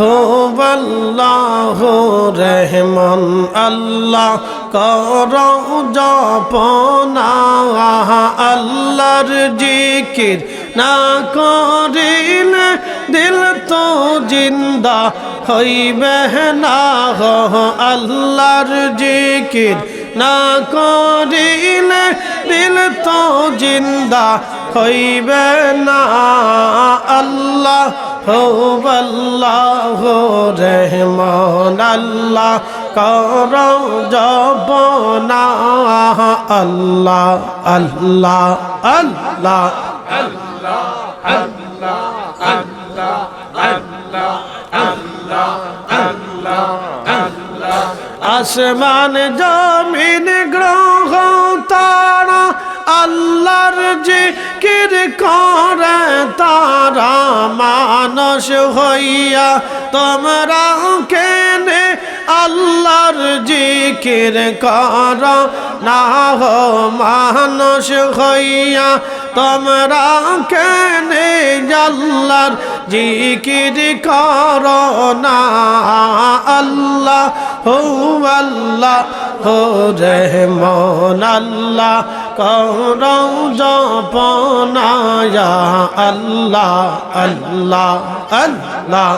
আল্লাহ রহমান, আল্লাহ কর জপনা, আল্লাহর জিকির না করিলে দিল তো জিন্দা হইবে না আল্লাহর জিকির না করিলে দিল তো জিন্দা হইবে না আল্লাহ আল্লাহ রহমান আল্লাহ কর জপনা আল্লাহ আল্লাহ আল্লাহ, আসমান জমিন গ্রহ তারা আল্লাহর জিকির করে তারা মানস হইয়া, তোমরা কেনে আল্লাহর জিকির কর? না হো মানুষ হইয়া, তোমরা কেনে আল্লাহর জিকির কর? না আল্লাহ, হো আল্লাহ, হো রহমান আল্লাহ কর জপনায়া আল্লাহ আল্লাহ আল্লাহ,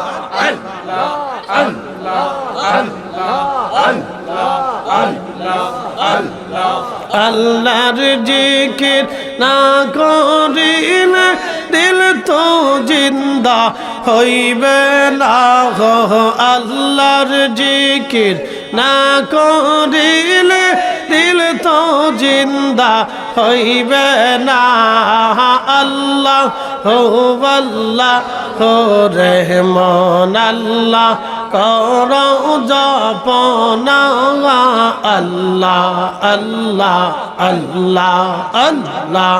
আল্লাহর জিকির না করিলে দিল তো জিন্দা হইবে না আল্লাহর জিকির না করিলে দিল তো জিন্দা হইবে না আল্লাহ হো আল্লাহ হো রহমান আল্লাহ কর জপনা আল্লাহ আল্লাহ আল্লাহ আল্লাহ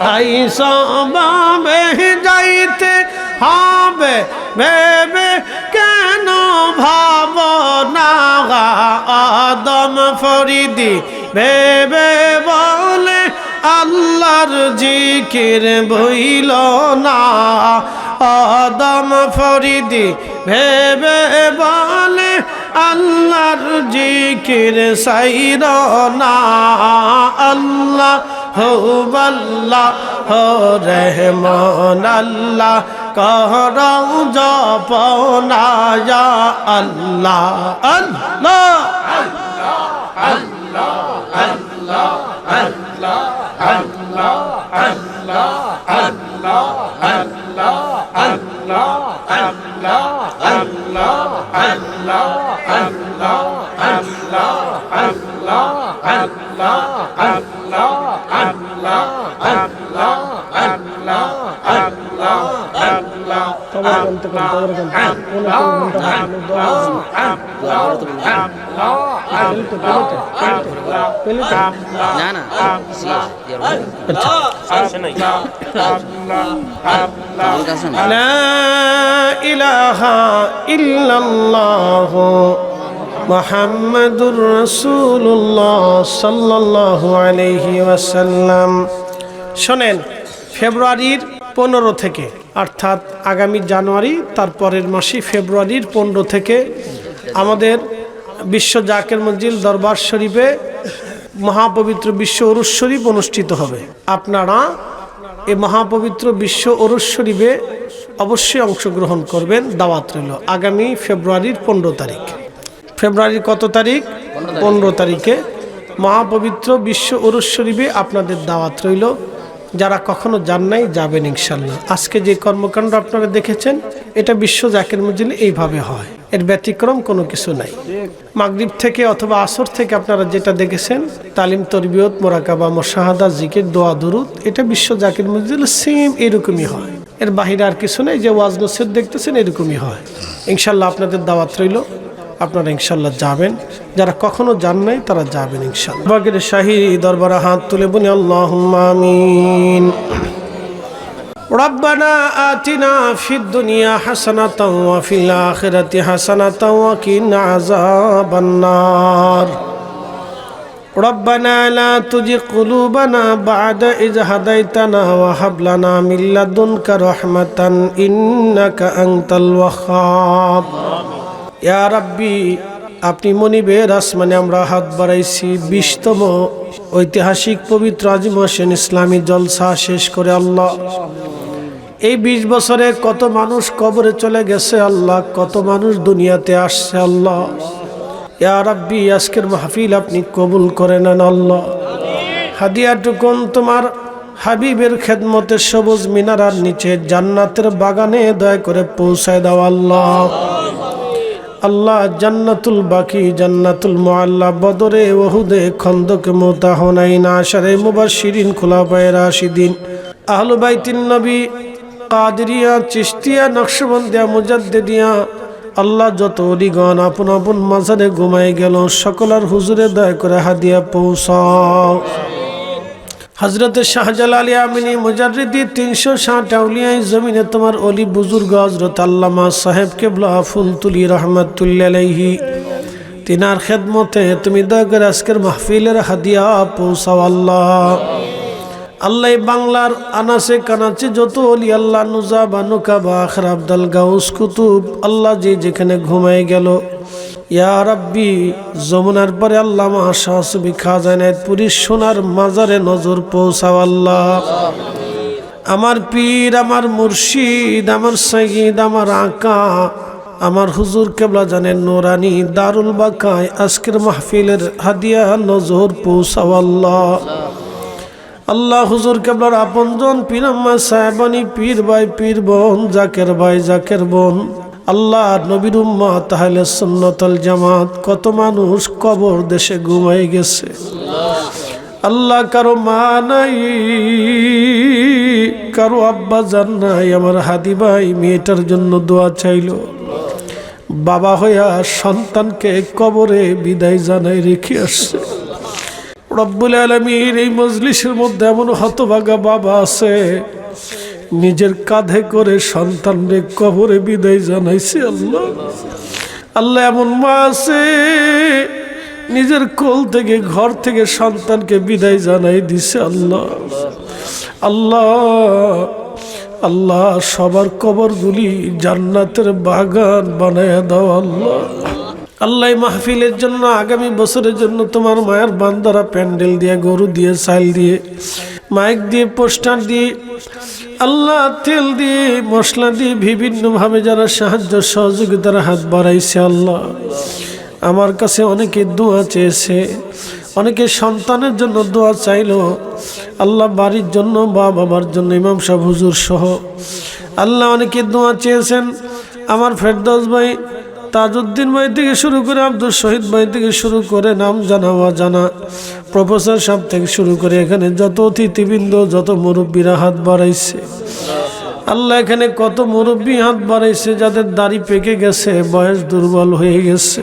তাই সবাবে যাইতে হবে ভেবে কেন ভাব না আদম ফরিদি? ভেবে বলে আল্লাহর জিকির বইল না। আদম ফরিদি, ভেবে বলে আল্লাহর জিকির সাইর না। আল্লাহ হো আল্লাহ হো রহমান আল্লাহ কর জপনা আল্লাহ আল্লাহ না না আমার কাছে না لا إله إلا الله محمد رسول الله صلى الله عليه وسلم শোনেন ফেব্রুয়ারির পনেরো থেকে অর্থাৎ আগামী জানুয়ারি তারপরের মাসে ফেব্রুয়ারির পনেরো থেকে আমাদের বিশ্ব জাকের মঞ্জিল দরবার শরীফে মহাপবিত্র বিশ্ব অরুষ শরীফ অনুষ্ঠিত হবে। আপনারা এই মহাপবিত্র বিশ্ব অরুষ শরীফে অবশ্যই অংশগ্রহণ করবেন, দাওয়াত রইল আগামী ফেব্রুয়ারির পনেরো তারিখ। ফেব্রুয়ারির কত তারিখ? পনেরো তারিখে। মহাপবিত্র বিশ্ব অরুষ শরীফে আপনাদের দাওয়াত রইল। যারা কখনো যান নাই যাবেন ইনশাল্লাহ। আজকে যে কর্মকাণ্ড আপনারা দেখেছেন, এটা বিশ্ব জাকের মজিলে এইভাবে হয়। এর ব্যতিক্রম কোনো কিছু নাই। মাগরিব থেকে অথবা আসর থেকে আপনারা যেটা দেখেছেন, তালিম তরবিয়ত, মোরাকাবা, মোশাহাদা, জিকির, দোয়া, দুরুদ, এটা বিশ্ব জাকির মজিল সেম এরকমই হয়। এর বাহিরে আর কিছু নেই যে ওয়াজ নসির দেখতেছেন, এরকমই হয়। ইনশাল্লাহ আপনাদের দাওয়াত রইল। আপনারা ইনশাল্লাহ যাবেন যারা কখনো যান নাই তারা যাবেন ইনশাল্লাহ বাগের শাহী দরবারে হাত তুলে বলি আল্লাহ আমিন ربنا آتنا في الدنيا حسنة وفي الآخرة حسنة وقنا عذاب النار ربنا لا تزغ قلوبنا بعد إذ هديتنا وهب لنا من لدنك رحمة إنك أنت الوهاب ইয়া রাব্বি, আপনি মনিবের আসমানে আমরা হাত বাড়াইছি। বিশতম ঐতিহাসিক পবিত্র আজিম হোসেন ইসলামী জলসা শেষ করে আল্লাহ। এই বিশ বছরে কত মানুষ কবরে চলে গেছে আল্লাহ, কত মানুষ দুনিয়াতে আসছে আল্লাহ। ইয়া রাব্বি, আজকের মাহফিল আপনি কবুল করে নেন আল্লাহ। হাদিয়াটুকুন, তোমার হাবিবের খেদমতে সবুজ মিনারার নিচে জান্নাতের বাগানে দয়া করে পৌঁছায় দাও আল্লাহ। আল্লাহ জান্নাতুল বাকি, জান্নাতুল মোয়াল্লা বদরে ওহুদে খন্দক মোতা হোনাইন আশারে খোলা পায় রাশিদিন। আহলু বাইতিন নবী কাদরিয়া চিস্তিয়া নকশবন্দিয়া, মুজাদ্দিদিয়া, আল্লাহ যত অলিগণ আপন আপন মাঝারে ঘুমাই গেল, সকলার হুজুরে দয়া করে হাদিয়া পৌঁছাও। হজরত শাহজালাল আমিনী মুজারিদি তিনশো ষাট আউলিয়ায় জমিনে তোমার অলি বুজুর্গ হজরত আল্লামা সাহেব কেবলা ফুল তুলি রহমতুল্লাহি তিনার খেদমতে তুমি দয়া আজকের মাহফিলের হাদিয়া পৌঁছাও আল্লাহ। আল্লাহ বাংলার আনাসে কানাচে যত অলি আল্লাহ নুজা বা নুকা বা আখর আবদাল গাউস কুতুব, আল্লাহ যে যেখানে ঘুমাই গেল। ইয়া রাব্বি, যমুনার পরে আল্লাহ মহাসবি খাজানায়তপুরি সোনার মাজারে নজর পৌঁছাও আল্লাহ। আমার পীর, আমার মুর্শিদ, আমার সঈদ, আমার আঁকা, আমার হুজুর কেবলা জানেন নোরানি, দারুল বাকায়, আজকের মাহফিলের হাদিয়া নজর পৌঁছাও আল্লাহ। আল্লাহ হুজুর কেবলার আপনজন পীরাম্মা সাহেবানি, পীর ভাই, পীর বোন, জাকের ভাই, জাকের বোন। আল্লাহ নবীর উম্মা তাহলে সুন্নতল জামাত, কত মানুষ কবর দেশে ঘুমাই গেছে। আল্লাহ কারও মা নাই, কারও আব্বা জান নাই, আমার হাদি ভাই মেয়েটার জন্য দোয়া চাইল। বাবা হইয়া সন্তানকে কবরে বিদায় জানাই রেখে আসছে। রব্বুল আলমীর এই মজলিসের মধ্যে এমন হতভাগা বাবা আছে নিজের কাঁধে করে সন্তানরে কবরে বিদায় জানাইছে আল্লাহ। আল্লাহ এমন মা আছে, নিজের কোল থেকে ঘর থেকে সন্তানকে বিদায় জানাই দিছে আল্লাহ। আল্লাহ আল্লাহ সবার কবরগুলি জান্নাতের বাগান বানায় দাও আল্লাহ। আল্লাহ মাহফিলের জন্য, আগামী বছরের জন্য তোমার মায়ের বান্দারা প্যান্ডেল দিয়ে, গরু দিয়ে, চাল দিয়ে মাইক দিয়ে, পোস্টার দিয়ে, আল্লাহ তেল দিয়ে, মশলা দিয়ে বিভিন্নভাবে যারা সাহায্য সহযোগিতার হাত বাড়াইছে আল্লাহ। আমার কাছে অনেকে দোয়া চেয়েছে, অনেকে সন্তানের জন্য দোয়া চাইলো। আল্লাহ বাড়ির জন্য বা বাবার জন্য, ইমাম সাহ হুজুর সহ। আল্লাহ অনেকে দোয়া চেয়েছেন। আমার ফেরদৌস ভাই, তাজউদ্দিন ভাই থেকে শুরু করে আব্দুল শহীদ ভাই থেকে শুরু করে নাম জানা জানা প্রফেসর সাহেব থেকে শুরু করে এখানে যত অতিথিবৃন্দ, যত মুরব্বীরা হাত বাড়াইছে। আল্লাহ এখানে কত মুরব্বী হাত বাড়াইছে যাদের দাড়ি পেকে গেছে, বয়স দুর্বল হয়ে গেছে।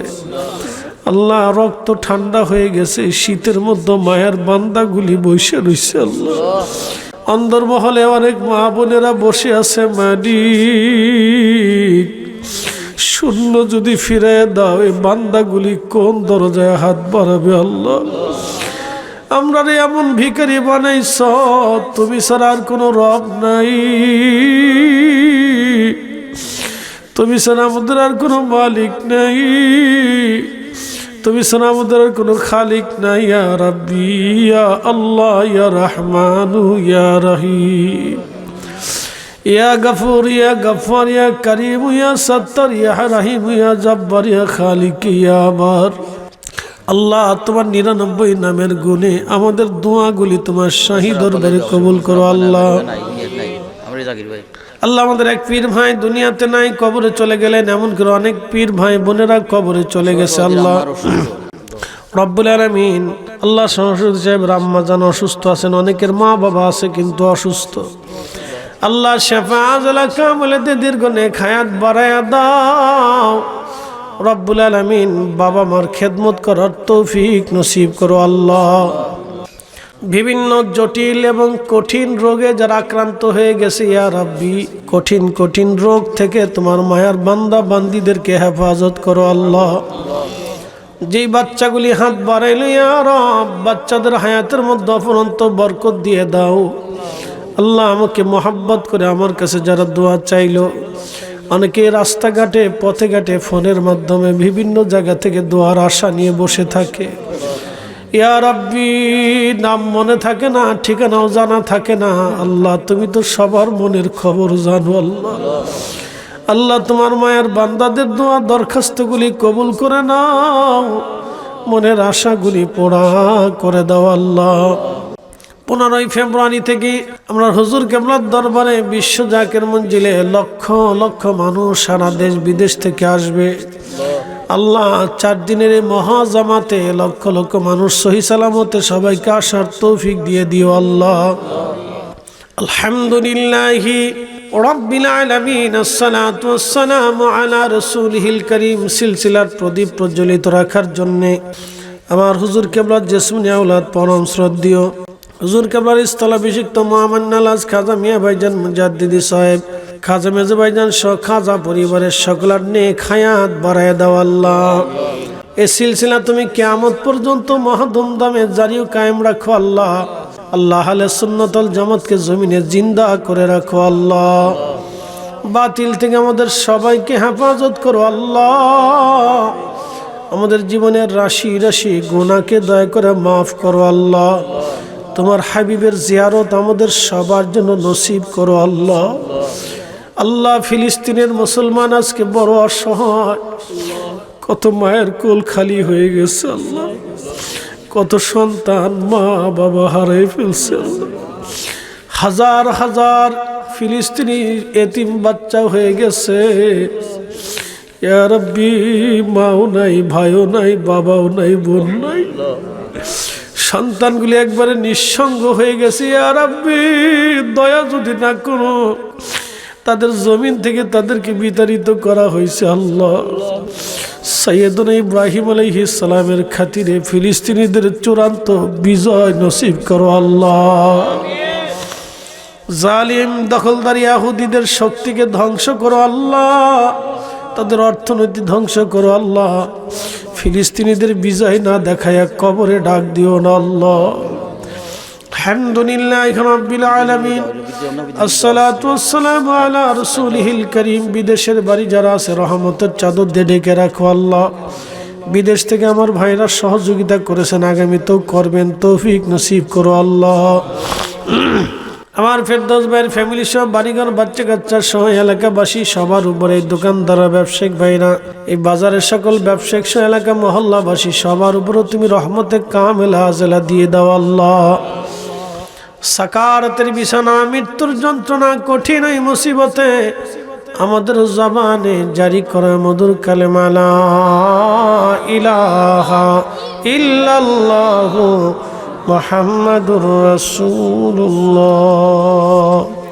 আল্লাহ রক্ত ঠান্ডা হয়ে গেছে শীতের মধ্যে মায়ের বান্দাগুলি বসে রয়েছে আল্লাহ। অন্দরমহলে অনেক মা বোনেরা বসে আছে মাডি শূন্য যদি ফিরে দাও, এই বান্দাগুলি কোন দরজায় হাত বাড়াবে আল্লাহ? আমরা রে এমন ভিখারি বানাইছ, তুমি ছাড়া আর কোনো রব নাই। তুমি ছাড়া আমাদের আর কোনো মালিক নাই। তুমি ছাড়া আমাদের আর কোনো খালিক নাই। ইয়া ইয়া আল্লাহ, ইয়া রহমানু, ইয়া রহিম। ইয়া গফুর, ইয়া গফার ইয়া করিম, ইয়া সত্তর, ইয়া রাহিম ইয়া জব্বর, ইয়া খালিক, ইয়া আমার। আল্লাহ তোমার নিরানব্বই নামের গুণে আমাদের দোয়াগুলি তোমার শাহী দরবারে কবুল করো, আল্লাহ। আল্লাহ আমাদের এক পীর ভাই দুনিয়াতে নাই, কবরে চলে গেলেন। এমন করে অনেক পীর ভাই বোনেরা কবরে চলে গেছে, আল্লাহ। রব্বুল আলমিন, আল্লাহ সরস্বতী সাহেব রাম্মাজান অসুস্থ আছেন। অনেকের মা বাবা আছে কিন্তু অসুস্থ। আল্লাহ, শেফা আজলা কামলেতে দীর্ঘ নে খায়াত বাড়ায়া দাও। রব্বুল আলমিন বাবা মার খেদমত করার তৌফিক নসিব করো আল্লাহ। বিভিন্ন জটিল এবং কঠিন রোগে যারা আক্রান্ত হয়ে গেছে, ইয়া রাব্বি, কঠিন কঠিন রোগ থেকে তোমার মায়ার বান্দা বান্দিদেরকে হেফাজত করো আল্লাহ। যেই বাচ্চাগুলি হাত বাড়াইল আর বাচ্চাদের হায়াতের মধ্যে অপরন্ত বরকত দিয়ে দাও। আল্লাহ আমাকে মোহাব্বত করে আমার কাছে যারা দোয়া চাইলো অনেকে রাস্তাঘাটে পথে ঘাটে ফোনের মাধ্যমে বিভিন্ন জায়গা থেকে দোয়ার আশা নিয়ে বসে থাকে। ইয়া রাব্বি, নাম মনে থাকে না, ঠিকানাও জানা থাকে না। আল্লাহ, তুমি তো সবার মনের খবর জানো আল্লাহ। আল্লাহ, তোমার মায়ের বান্দাদের দোয়া দরখাস্তগুলি কবুল করে নাও। মনের আশাগুলি পোড়া করে দাও আল্লাহ। পনেরোই ফেব্রুয়ারি থেকে আমরা হুজুর কেবলার দরবারে বিশ্ব জাকের মঞ্জিলে লক্ষ লক্ষ মানুষ সারা দেশ, বিদেশ থেকে আসবে। আল্লাহ চার দিনের মহাজামাতে লক্ষ লক্ষ মানুষ সহি সালামতে সবাইকে আসার তৌফিক দিয়ে দিও আল্লাহ। আলহামদুলিল্লাহি সিলসিলার প্রদীপ প্রজ্বলিত রাখার জন্যে। আমার হুজুর কেবলার জেসমিন পরম শ্রদ্ধীয় হুজুর কেবলার স্থলাভিষিক্ত মোহাম্মদ খাজা মিয়া ভাইজান মুজাদ্দিদি সাহেব, খাজা মেজু ভাইজান সহ খাজা পরিবারের সকলার নে খায়াত বাড়ায় দাও আল্লাহ। এ সিলসিলা তুমি কেয়ামত পর্যন্ত মহাধুমধামে জারিও কায়েম রাখো আল্লাহ। আল্লাহ আলে সুন্নতল জামাতকে জমিনে জিন্দা করে রাখো আল্লাহ। বাতিল থেকে আমাদের সবাইকে হেফাজত করো আল্লাহ। আমাদের জীবনের রাশি রাশি গুণাকে দয়া করে মাফ করো আল্লাহ। তোমার হাবিবের জিয়ারত আমাদের সবার জন্য নসিব করো আল্লাহ। আল্লাহ ফিলিস্তিনের মুসলমান আজকে বড় অসহায়। কত মায়ের কোল খালি হয়ে গেছে আল্লাহ। কত সন্তান মা বাবা হারাই ফেলছে। হাজার হাজার ফিলিস্তিনি এতিম বাচ্চা হয়ে গেছে। মাও নাই, ভাইও নাই, বাবাও নাই, বোন নাই। সন্তানগুলি একবারে নিঃসঙ্গ হয়ে গেছে। আর আব্বি দয়া যদি না করো তাদের জমিন থেকে তাদেরকে বিতাড়িত করা হয়েছে আল্লাহ। সৈয়দন ইব্রাহিম সালামের খাতিরে ফিলিস্তিনিদের চূড়ান্ত বিজয় নসিব করো আল্লাহ। জালিম, দখলদারি আহুদিদের শক্তিকে ধ্বংস করো আল্লাহ। তাদের অর্থনীতি ধ্বংস করো আল্লাহ। ফিলিস্তিনিদের বিজয় না দেখায়া কবরে ডাক দিও না আল্লাহ। বিদেশের বাড়ি যারা আছে, রহমতের চাদর দিয়ে ঢেকে রাখো আল্লাহ। বিদেশ থেকে আমার ভাইরা সহযোগিতা করেছেন, আগামীতেও করবেন তৌফিক নসিব করো আল্লাহ। আমার ফেরদৌস ভাইয়ের ফ্যামিলি সহ বাড়িঘর, বাচ্চা কাচ্চা সহ এলাকাবাসী, সবার উপরে এই দোকানদার, ব্যবসায়িক ভাইরা, এই বাজারের সকল ব্যবসায়িক সহ এলাকা মহল্লাবাসী, সবার উপরে তুমি রহমতে কামেলা হাজেলা দিয়ে দাও আল্লাহ। সাকারতের বিছানা, মৃত্যুর যন্ত্রণা, কঠিন ওই মুসিবতে আমাদের জবানে জারি করে মধুর কালেমালা ইলাহা ইল্লাল্লাহু محمد رسول الله.